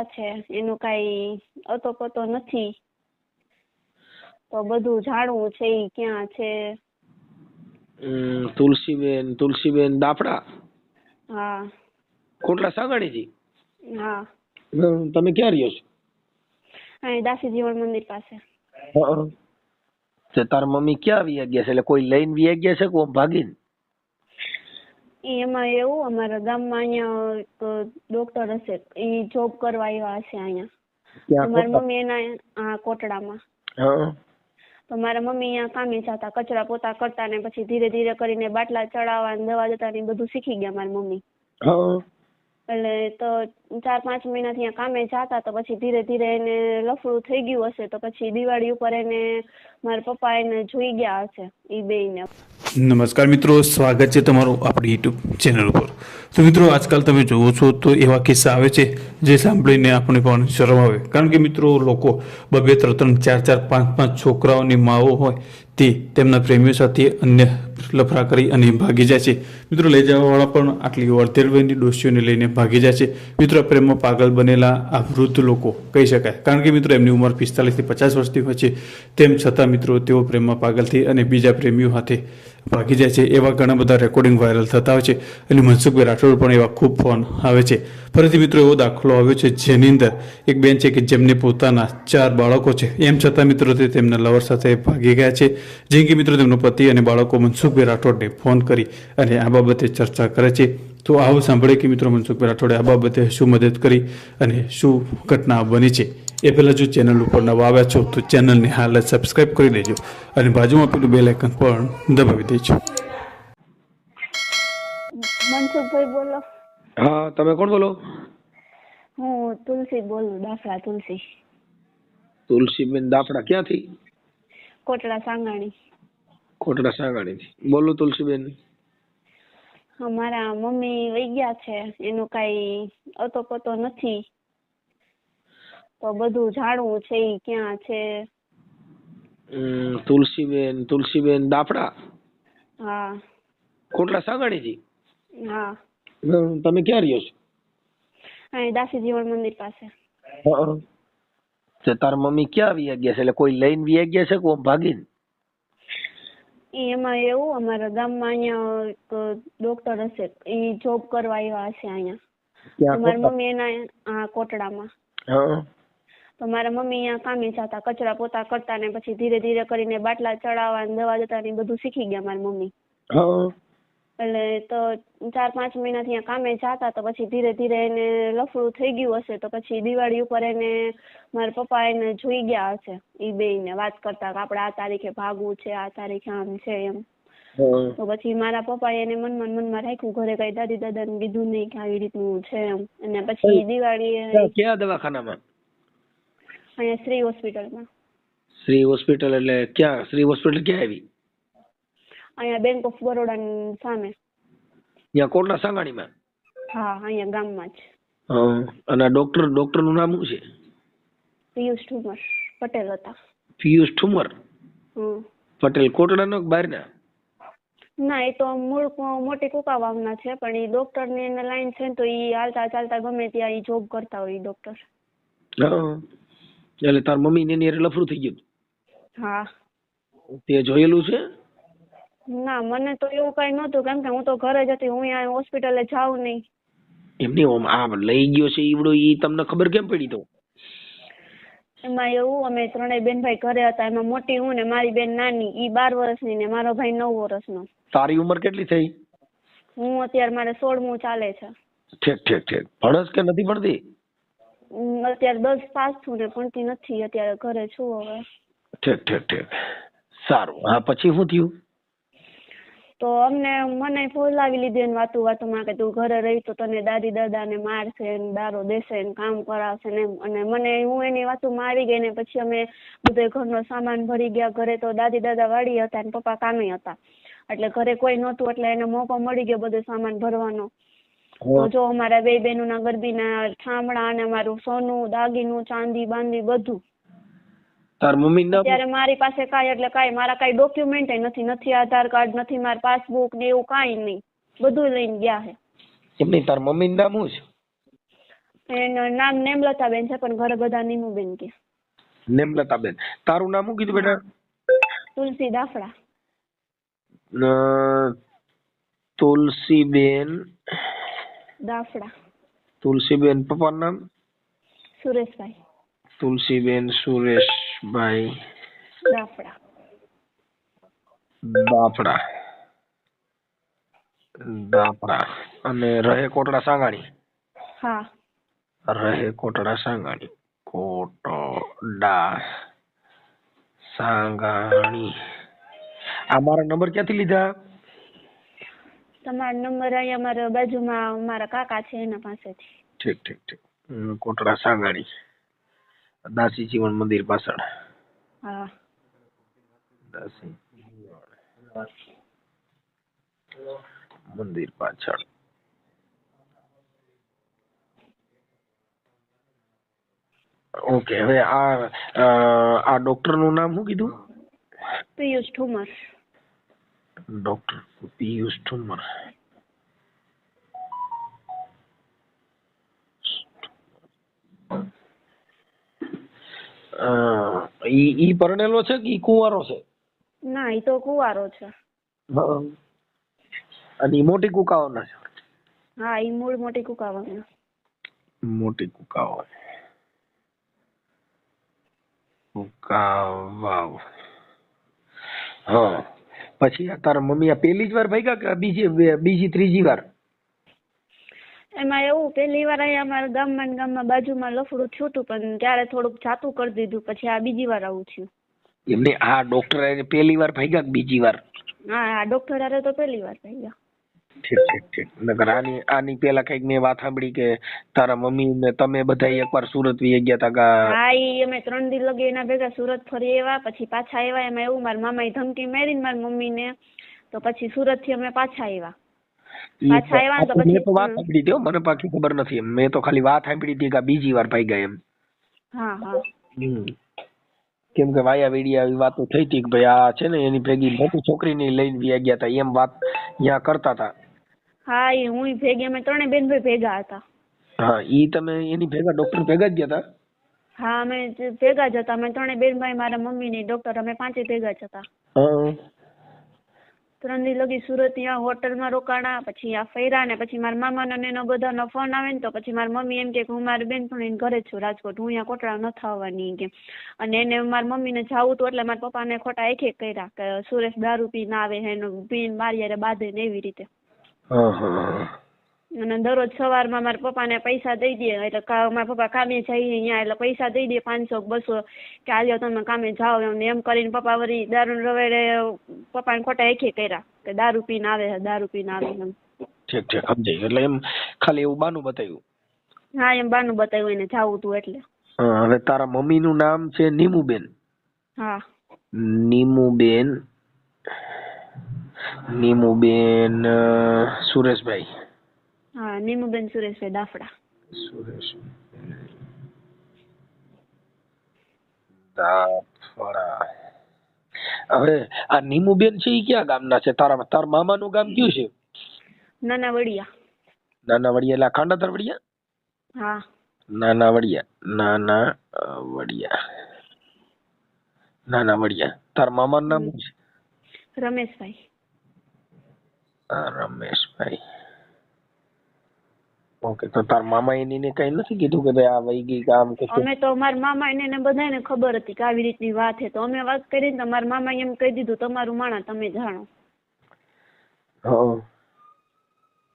ગયા છે. એનું કાંઈ અતો પતો નથી. તો બધું જાણવું છે ઈ ક્યાં છે? તુલસીબેન તુલસીબેન દાફડા? હા. કોટલા સાગાણીથી હા. તમે ક્યાં રહ્યો છો? અહીં દાસી જીવન મંદિર પાસે. તે તાર મમ્મી ક્યાં આવી ગયા છે? એટલે કોઈ લઈને વી ગયા છે કે ઓમ ભાગીને? એમાં એવું અમારા ગામમાં અહીંયા એક ડોક્ટર હશે. ઈ જોબ કરવા આવ્યા હશે અહીંયા. મારા મમ્મી એના આ કોટડામાં. તો મારા મમ્મી અહીંયા કામે જતા કચરા પોતા કરતા ને પછી ધીરે ધીરે કરીને બાટલા ચડાવવા ને દવા દેતા ને બધું શીખી ગયા મારા મમ્મી. એટલે તો ચાર પાંચ મહિનાથી અહીંયા કામે જતા, તો પછી ધીરે ધીરે એને લફડું થઈ ગયું હશે, તો પછી દિવાળી ઉપર એને મારા પપ્પા એને જોઈ ગયા હશે બે બેયને. નમસ્કાર મિત્રો, સ્વાગત છે તમારું આપણી યુટ્યુબ ચેનલ ઉપર. તો મિત્રો, આજકાલ તમે જુઓ છો તો એવા કિસ્સા આવે છે, જે સાંભળીને આપણે પણ શરમ આવે. કારણ કે મિત્રો, લોકો બબે ત્રણ ત્રણ ચાર ચાર, પાંચ પાંચ છોકરાઓની માઓ હોય, તે તેમના પ્રેમીઓ સાથે અન્ય લફડા કરી અને ભાગી જાય છે. મિત્રો, લઈ જવાવાળા પણ આટલી અડધેર વયની ડોશીઓને લઈને ભાગી જાય છે. મિત્રો પ્રેમમાં પાગલ બનેલા આ વૃદ્ધ લોકો, કહી શકાય. કારણ કે મિત્રો, એમની ઉંમર પિસ્તાલીસથી પચાસ વર્ષની હોય છે. તેમ છતાં મિત્રો, તેઓ પ્રેમમાં પાગલ થઈ અને બીજા પ્રેમીઓ સાથે ભાગી જાય છે. એવા ઘણા બધા રેકોર્ડિંગ વાયરલ થતા હોય છે. અને મનસુખભાઈ રાઠોડ પણ એવા ખૂબ ફોન આવે છે. ફરીથી મિત્રો, એવો દાખલો આવ્યો છે જેની અંદર એક બેન છે કે જેમને પોતાના ચાર બાળકો છે. એમ છતાં મિત્રો, તે તેમના લવર સાથે ભાગી ગયા છે. જેમ કે મિત્રો, તેમનો પતિ અને બાળકો મનસુખભાઈ રાઠોડને ફોન કરી અને આ બાબતે ચર્ચા કરે છે. તો આવો સાંભળે કે મિત્રો મનસુખ રાઠોડે આ બાબતે શું મદદ કરી અને શું ઘટના બની છે? એ પહેલાં જો ચેનલ ઉપર નવા આવ્યા છો તો ચેનલને હાલ સબસ્ક્રાઈબ સબસ્ક્રાઇબ કરી દેજો અને બાજુમાં પેલું બેલ આઇકન પણ દબાવી દેજો. મનસુખભાઈ બોલો. હા તમે કોણ બોલો? હું તુલસી બોલું દાફડા તુલસી. તુલસીબેન દાફડા ક્યાંથી? કોટડા સાંગાણી. કોટડા સાંગાણીથી. બોલો તુલસીબેન અમારા મમ્મી વહી ગયા છે. એનું કાંઈ અતો પતો નથી. તો બધું જાણવું છે ઈ ક્યાં છે. હમ, તુલસીબેન તુલસીબેન દાફડા? હા. કોટલા જી હા. તમે ક્યાં રહ્યો છો? અહીં દાસી જીવન મંદિર પાસે. તે તાર મમ્મી ક્યાં આવી ગયા છે? એટલે કોઈ લઈને વી ગયા છે કે ઓમ ભાગીને? એમાં એવું અમારા ગામમાં અહીંયા એક ડોક્ટર હશે ઈ જોબ કરવા આવ્યા હશે અહીંયા. મારા મમ્મી એના આ કોટડામાં. તો મારા મમ્મી અહીંયા કામે જતા કચરા પોતા કરતા ને પછી ધીરે ધીરે કરીને બાટલા ચડાવવા ને દવા દેતા ને બધું શીખી ગયા મારા મમ્મી. એટલે તો ચાર પાંચ મહિનાથી અહીંયા કામે જતા તો પછી ધીરે ધીરે એને લફડું થઈ ગયું હશે તો પછી દિવાળી ઉપર એને મારા પપ્પા એને જોઈ ગયા હશે ઈ બેયને વાત કરતા કે આપણે આ તારીખે ભાગવું છે આ તારીખે આમ છે એમ. તો પછી મારા પપ્પાએ એને મનમાં ને મનમાં રાખ્યું ઘરે કઈ દાદી દાદાને કીધું નહીં કે આવી રીતનું છે એમ. અને પછી દિવાળી ક્યાં દવાખાનામાં? અહીંયા શ્રી હોસ્પિટલમાં. શ્રી હોસ્પિટલ એટલે ક્યાં? શ્રી હોસ્પિટલ ક્યાં આવી? અહીંયા બેંક ઓફ બરોડાની સામે. ત્યાં કોટલા સાંગાણીમાં? હા અહીંયા ગામમાં જ. અને ડોક્ટર ડોક્ટરનું નામ શું છે? પિયુષ ઠુમર પટેલ હતા. પિયુષ ઠુમર? પટેલ કોટડા નો બહારના? ના એ તો મૂળ મોટી કુકાવાવના છે પણ એ ડોક્ટરની એને લાઈન છે ને તો એ હાલતા ચાલતા ગમે ત્યાં એ જોબ કરતા હોય ડોક્ટર એટલે તાર મમ્મી ને એની લફરું થઈ ગયું? હા. તે જોયેલું છે? ના મને તો એવું કઈ નહોતું કેમ કે હું તો ઘરે જ હતી હું અહીંયા હોસ્પિટલે જાઉં નહીં. એમની ઓમ આ લઈ ગયો છે ઈવડો ઈ તમને ખબર કેમ પડી તો? એમાં એવું અમે ત્રણેય બેન ભાઈ ઘરે હતા એમાં મોટી હું ને મારી બેન નાની ઈ બાર વર્ષની ને મારો ભાઈ નવ વર્ષનો. તારી ઉંમર કેટલી થઈ? હું અત્યારે મારે સોળમું ચાલે છે. ઠીક ઠીક ઠીક. ભણસ કે નથી ભણતી? અત્યારે દસ પાસ છું ને ભણતી નથી અત્યારે ઘરે છું હવે. ઠીક ઠીક ઠીક. સારું. હા પછી શું થયું? તો અમને મને ફોલાવી લીધી ને વાતું વાતુંમાં કે તું ઘરે રહી તો તને દાદી દાદા ને મારશે ને દારો દેશે ને કામ કરાવશે ને અને મને હું એની વાતુંમાં આવી ગઈ ને પછી અમે બધો ઘરનો સામાન ભરી ગયા. ઘરે તો દાદી દાદા વાડી હતા ને પપ્પા કામે હતા. એટલે ઘરે કોઈ નહોતું એટલે એને મોકો મળી ગયો બધો સામાન ભરવાનો. તો જો અમારા બે બહેનોના ગરબીના ઠામડા અને અમારું સોનું દાગીનું ચાંદી બાંદી બધું તાર મમ્મી ના અત્યારે મારી પાસે કાંઈ એટલે કાંઈ મારા કાંઈ ડોક્યુમેન્ટ નથી નથી આધાર કાર્ડ નથી મારું પાસબુક ને એવું કાંઈ નહીં. બધું લઈને ગયા છે એમની તાર મમ્મી નામ શું છે? એનું નામ નેમલતાબેન છે પણ ઘરે બધા નીમુબેન કે. નેમલતાબેન. તારું નામ શું કીધું બેટા? તુલસી દાફડા. તુલસી તુલસીબેન. દાફડા. તુલસીબેન પપ્પાનું નામ? સુરેશભાઈ. તુલસીબેન સુરેશભાઈ દાફડા દાફડા દાફડા અને રહે કોટડા સાંગાણી હા. રહે કોટડા સાંગાણી કોટડા સાંગાણી આ મારા નંબર ક્યાંથી લીધા? તમારો નંબર અહીંયા મારા બાજુમાં મારા કાકા છે એના પાસેથી. ઠીક ઠીક ઠીક. કોટડા સાંગાણી દાસી જીવન મંદિર પાછળ. હા. દાસી મંદિર પાછળ. ઓકે હવે આ આ ડોક્ટરનું નામ શું કીધું? પિયુષ ઠુમર. ડોક્ટર પિયુષ ઠુમર. ઈ ઈ પરણેલો છે કે ઈ કુંવારો છે? ના એ તો કુંવારો છે. અને ઈ મોટી કુકાવાના છે? હા એ મૂળ મોટી કુકાવાના મોટી કુકાઓ. કુકાવાવ. હા. પછી આ તારા મમ્મી આ પહેલી જ વાર ભાગ્યા કે બીજી બીજી ત્રીજી વાર? એમાં એવું પહેલી વાર અહીંયા અમારા ગામમાં ને ગામમાં બાજુમાં લફડું થયું હતું પણ ત્યારે થોડુંક જાતું કરી દીધું પછી આ બીજી વાર આવું થયું. એમને આ ડોક્ટર હારે પહેલી વાર ભાગ્યા કે બીજી વાર? હા આ ડોક્ટર હારે તો પહેલી વાર થઈ ગયા ઠીક ઠીક ઠીક. નકર આની આની પેલા કંઈક મેં વાત સાંભળી કે તારા મમ્મી ને તમે બધા એકવાર સુરત વી ગયા તા હા ઈ અમે ત્રણ દી લગી એના ભેગા સુરત ફરી આવ્યા પછી પાછા આવ્યા. એમાં એવું મારા મામાએ ધમકી મારી મમ્મીને તો પછી સુરતથી અમે પાછા આવ્યા. પાછા. આવ્યા મેં તો વાત સાંભળી હતી મને પાકી ખબર નથી એમ. મેં તો ખાલી વાત સાંભળી હતી કે બીજી વાર ભાગ્યા એમ. હા હા. કેમ કે વાયા વેડિયા આવી વાતો થઈ હતી કે ભાઈ આ છે ને એની ભેગી મોટી છોકરીને લઈને વ્યા ગયા હતા એમ વાત ત્યાં કરતા હતા હા એ હું ભેગી અમે ત્રણે બેન ભાઈ ભેગા હતા. હા ઈ તમે એની ભેગા ડોક્ટર ભેગા જ ગયા હતા હા અમે ભેગા જ હતા. અમે ત્રણે બેન ભાઈ મારા મમ્મી ને ડોક્ટર અમે પાંચે ભેગા જ હતા. હા. ત્રણ દી લગી સુરત ત્યાં હોટલમાં રોકાણા, પછી આ ફર્યા ને પછી મારા મામાનો ને એનો બધાનો ફોન આવે ને તો પછી મારી મમ્મી એમ કે હું મારી બેનપણીને ઘરે છું રાજકોટ, હું અહીંયા કોટડા નથી આવવાની કે અને એને મારી મમ્મીને જવું હતું એટલે મારા પપ્પાને ખોટા એકે કર્યા કે સુરેશ દારૂ પીને આવે છે એનો પીને મારી યારે બાંધે ને એવી રીતે હા હા હા. અને દરરોજ સવારમાં મારા પપ્પાને પૈસા દઈ દે. એટલે મારા પપ્પા કામે જાય અહીંયા એટલે પૈસા દઈ દે પાંચસો બસો. કે હાલ્યો તમે કામે જાઓ એમ. એમ કરીને પપ્પા વળી દારૂ રવેડે પપ્પાને ખોટા એકે કર્યા કે દારૂ પીને આવે છે દારૂ પીને આવે એમ. ઠીક ઠીક સમજાય. એટલે એમ ખાલી એવું બાનું બતાવ્યું હા એમ બાનું બતાવ્યું એને જાવું તું એટલે. હા હવે તારા મમ્મી નું નામ છે નીમુબેન. હા. નીમુબેન નીમુબેન સુરેશભાઈ. હા નીમુબેન સુરેશભાઈ દાફડા સુરેશ દાફડા હવે આ નીમુબેન છે ઈ ક્યાં ગામના છે? તારા તાર મામાનું ગામ કયું છે? નાના વડિયા નાના વડિયા એટલે ખાંડાતર વડિયા હા. નાના વડિયા નાના વડિયા નાના વડિયા તાર મામાનું નામ છે? રમેશભાઈ. રમેશભાઈ. ઓકે તો તાર મામા એની ને કઈ નથી કીધું કે ભાઈ આ વહી ગઈ કામ કે? અમે તો મારા મામા એને બધાને ખબર હતી કે આવી રીતની વાત છે. તો અમે વાત કરીને તો મારા મામા એમ કહી દીધું તમારું માણા તમે જાણો. હા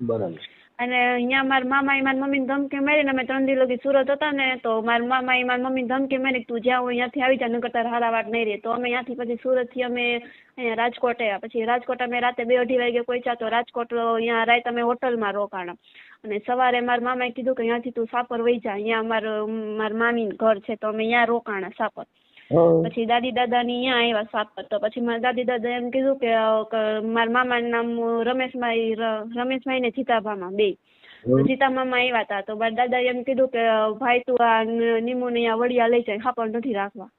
બરાબર. અને અહીંયા મારા મામાએ મારી મમ્મીને ધમકી મારીને અમે ત્રણ દી લગી સુરત હતા ને, તો મારા મામાએ મારી મમ્મીને ધમકી મારી તું જ્યાં હોય ત્યાંથી આવી જા, નકર તારે હારા વાત નહીં રહે. તો અમે ત્યાંથી પછી સુરતથી અમે અહીંયા રાજકોટ આવ્યા. પછી રાજકોટ અમે રાતે બે અઢી વાગે પહોંચ્યા, તો રાજકોટ અહીંયા રાત અમે હોટલમાં રોકાણા. અને સવારે મારા મામાએ કીધું કે અહીંયાથી તું સાપર વહી જા, અહીંયા અમારું, મારા મામીનું ઘર છે, તો અમે અહીંયા રોકાણા સાપર. હા પછી દાદી દાદા ની અહીંયા આવ્યા સાપર તો પછી મારા દાદી દાદા એમ કીધું કે મારા મામા નામ રમેશભાઈ રમેશભાઈ ને જીતાભામાં બે. જીતા મામા આવ્યા હતા તો મારા દાદા એમ કીધું કે ભાઈ તું આ નિમુ ને અહીંયા વડિયા લઈ જાય ખાપડ નથી રાખવા.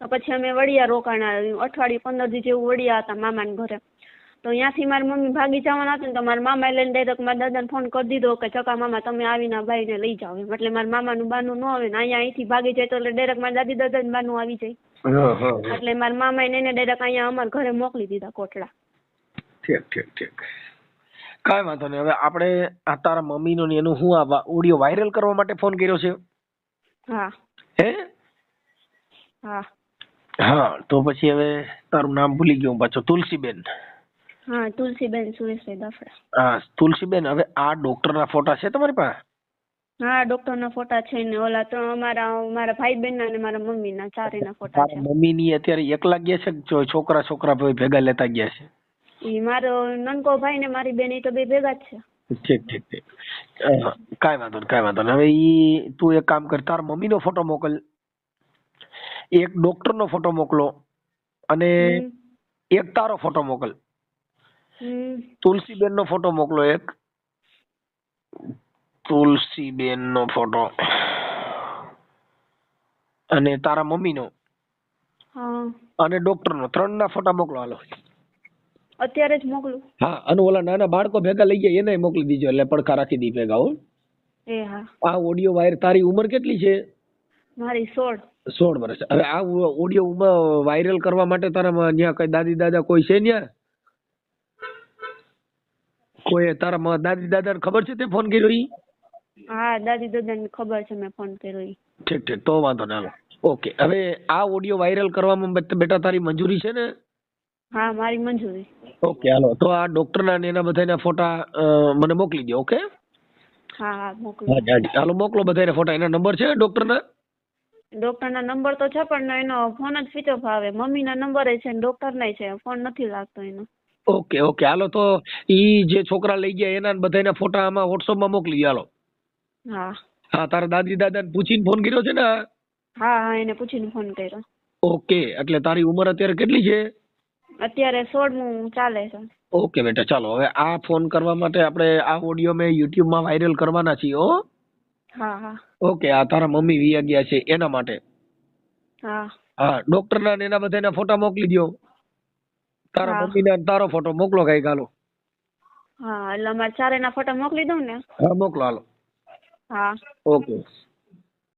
તો પછી અમે વડિયા રોકાણા અઠવાડિયું પંદર દી જેવું વડિયા હતા મામાના ઘરે. તો ત્યાંથી મારી મમ્મી ભાગી જવાના હતા ને તો મારા મામાએ લઈને ડાયરેક્ટ મારા દાદાને ફોન કરી દીધો કે ચકા મામા તમે આવીને આ બાઈને લઈ જાઓ એમ. એટલે મારા મામાનું બાનું ન આવે ને અહીંયા અહીંથી ભાગી જાય તો એટલે ડાયરેક્ટ મારા દાદી દાદાનું બાનું આવી જાય. એટલે મારા મામાએ એને ડાયરેક્ટ અહીંયા અમારા ઘરે મોકલી દીધા કોટડા. ઠીક ઠીક ઠીક. કાંઈ વાંધો નહીં. હવે આપણે આ તારા મમ્મીનો ને એનું હું આ ઓડિયો વાયરલ કરવા માટે ફોન કર્યો છે? હા. હે? હા. હા તો પછી હવે તારું નામ ભૂલી ગયો પાછો. તુલસીબેન. હા તુલસીબેન સુરેશભાઈ દાફડા. હા તુલસીબેન હવે આ ડોક્ટરના ફોટા છે તમારી પાસે? હા ડોક્ટરના ફોટા છે ને ઓલા ત્રણ અમારા મારા ભાઈ બહેનના અને મારા મમ્મીના ચારેયના ફોટા છે. મમ્મીની અત્યારે એકલા ગયા છે છોકરા છોકરા ભાઈ ભેગા લેતા ગયા છે? ઈ મારો નનકો ભાઈ ને મારી બેન ઈ તો બે ભેગા જ છે. ઠીક ઠીક ઠીક. કાંઈ વાંધો નહીં કાંઈ વાંધો નહીં. હવે ઈ તું એક કામ કર તારા મમ્મીનો ફોટો મોકલ. એક ડોક્ટરનો ફોટો મોકલો અને એક તારો ફોટો મોકલ. હમ. તુલસીબેનનો ફોટો મોકલો એક. તુલસીબેનનો ફોટો. અને તારા મમ્મી નો અને ડોક્ટરનો. ત્રણના ફોટા મોકલો હાલો. અત્યારે જ મોકલું. હા અને ઓલા નાના બાળકો ભેગા લઈ ગયા એને મોકલી દીજો એટલે પડખા રાખી દી ભેગા હો. એ હા. આ ઓડિયો વાયર તારી ઉંમર કેટલી છે? મારી સોળ. સોળ વર્ષ. હવે આ ઓડિયો વાયરલ કરવા માટે તારા ત્યાં કઈ દાદી દાદા કોઈ છે ત્યાં કોઈ તારા મ- દાદી દાદાને ખબર છે તે ફોન કર્યો ઈ? હા દાદી દાદાને ખબર છે મેં ફોન કર્યો ઈ. ઠીક ઠીક તો વાંધો ના ઓકે હવે આ ઓડિયો વાયરલ કરવામાં બેટા તારી મંજૂરી છે ને? હા મારી મંજૂરી. ઓકે હાલો તો આ ડોક્ટરના ને એના બધાના ફોટા મને મોકલી દો ઓકે? હા હા મોકલો. હાલો મોકલો બધાને ફોટા. એના નંબર છે ડોક્ટરના? ડોક્ટરના નંબર તો છે પણ એનો ફોન જ સ્વિચ ઓફ આવે મમ્મીના નંબર છે ને ડોક્ટરનાય છે. ફોન નથી લાગતો એનો. Okay okay. હાલો તો ઈ જે છોકરા લઈ ગયા એના બધાના ફોટા આમાં વોટ્સઅપમાં મોકલી દો હાલો. હા. હા તારા દાદી દાદાને પૂછીને ફોન કર્યો છે ને હા હા એને પૂછીને ફોન કર્યો. ઓકે એટલે તારી ઉંમર અત્યારે કેટલી છે? અત્યારે સોળમું ચાલે છે. ઓકે બેટા ચાલો. હવે આ ફોન કરવા માટે આપણે આ ઓડિયો મેં યુટ્યુબમાં વાયરલ કરવાના છીએ હો. હા હા. ઓકે આ તારા મમ્મી વિયા ગયા છે એના માટે. હા. હા ડોક્ટર ના એના બધાના ફોટા મોકલી દો તારા મમ્મી ને તારો ફોટો મોકલો કઈ ગાલો. હા એટલે અમારે ચારેયના ફોટા મોકલી દઉં ને. હા મોકલો હાલો. હા. ઓકે